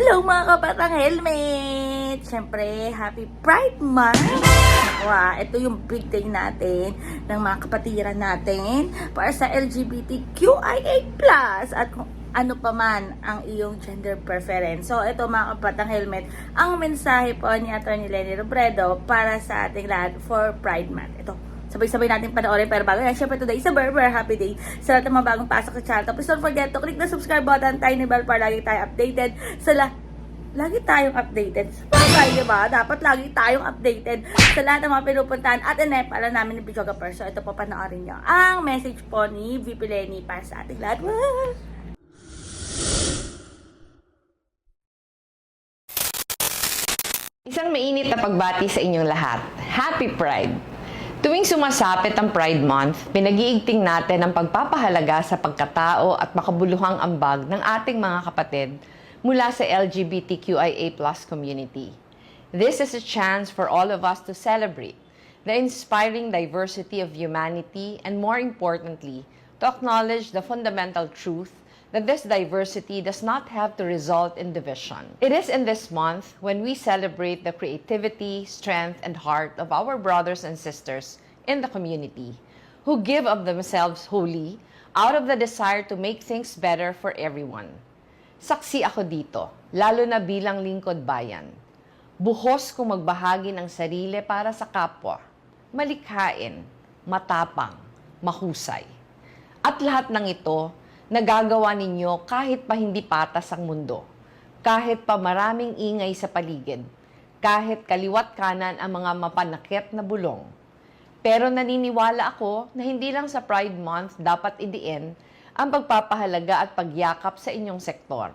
Hello mga kabatang helmet! Siyempre, happy Pride Month! Ako ah, ito yung big day natin ng mga kapatiran natin para sa LGBTQIA+. At kung ano pa man ang iyong gender preference. So, ito mga kapatang helmet, ang mensahe po ni Atty. Lenny Robredo para sa ating lahat for Pride Month. Ito, Sabay-sabay natin panoorin pero bago yan, syempre today is a very very happy day sa lahat ng mga bagong pasok sa channel. Please don't forget to click the subscribe button, tiny bell para lagi tayo updated sa la lagi tayong updated. Bagay, di ba? Dapat lagi tayong updated sa lahat ng mga pinupuntahan at inep pala namin ni Bijoga Perso. Ito po panoorin nyo. Ang message po ni VP Lenny para sa ating lahat. Isang mainit na pagbati sa inyong lahat. Happy Pride! Tuwing sumasapit ang Pride Month, pinag-iigting natin ang pagpapahalaga sa pagkatao at makabuluhang ambag ng ating mga kapatid mula sa LGBTQIA community. This is a chance for all of us to celebrate the inspiring diversity of humanity and more importantly, to acknowledge the fundamental truth that this diversity does not have to result in division. It is in this month when we celebrate the creativity, strength, and heart of our brothers and sisters in the community who give of themselves wholly out of the desire to make things better for everyone. Saksi ako dito, lalo na bilang lingkod bayan. Buhos kong magbahagi ng sarili para sa kapwa. Malikhain, matapang, mahusay. At lahat ng ito, nagagawa ninyo kahit pa hindi patas ang mundo, kahit pa maraming ingay sa paligid, kahit kaliwat kanan ang mga mapanakit na bulong. Pero naniniwala ako na hindi lang sa Pride Month dapat idiin ang pagpapahalaga at pagyakap sa inyong sektor.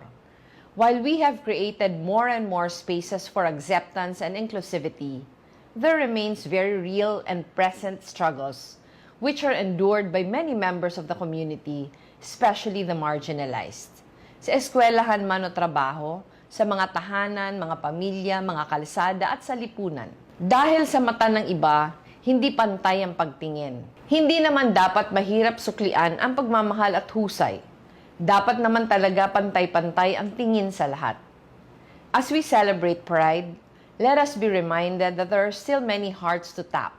While we have created more and more spaces for acceptance and inclusivity, there remains very real and present struggles which are endured by many members of the community, especially the marginalized. Sa eskwelahan man o trabaho, sa mga tahanan, mga pamilya, mga kalsada at sa lipunan. Dahil sa mata ng iba, hindi pantay ang pagtingin. Hindi naman dapat mahirap suklian ang pagmamahal at husay. Dapat naman talaga pantay-pantay ang tingin sa lahat. As we celebrate Pride, let us be reminded that there are still many hearts to tap.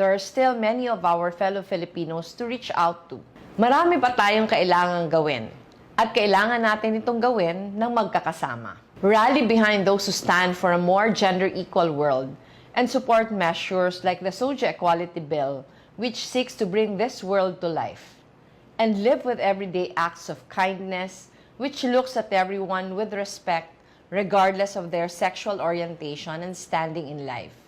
There are still many of our fellow Filipinos to reach out to. Marami pa tayong kailangang gawin. At kailangan natin itong gawin ng magkakasama. Rally behind those who stand for a more gender-equal world and support measures like the Soja Equality Bill, which seeks to bring this world to life. And live with everyday acts of kindness, which looks at everyone with respect regardless of their sexual orientation and standing in life.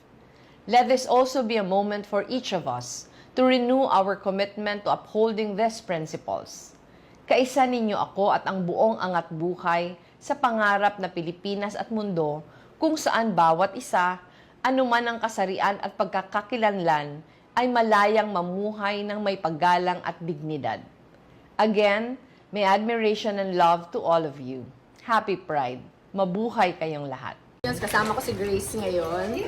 Let this also be a moment for each of us to renew our commitment to upholding these principles. Kaisa ninyo ako at ang buong angat buhay sa pangarap na Pilipinas at mundo kung saan bawat isa, anuman ang kasarian at pagkakakilanlan, ay malayang mamuhay ng may paggalang at dignidad. Again, may admiration and love to all of you. Happy Pride! Mabuhay kayong lahat! Kasama ko si Grace ngayon.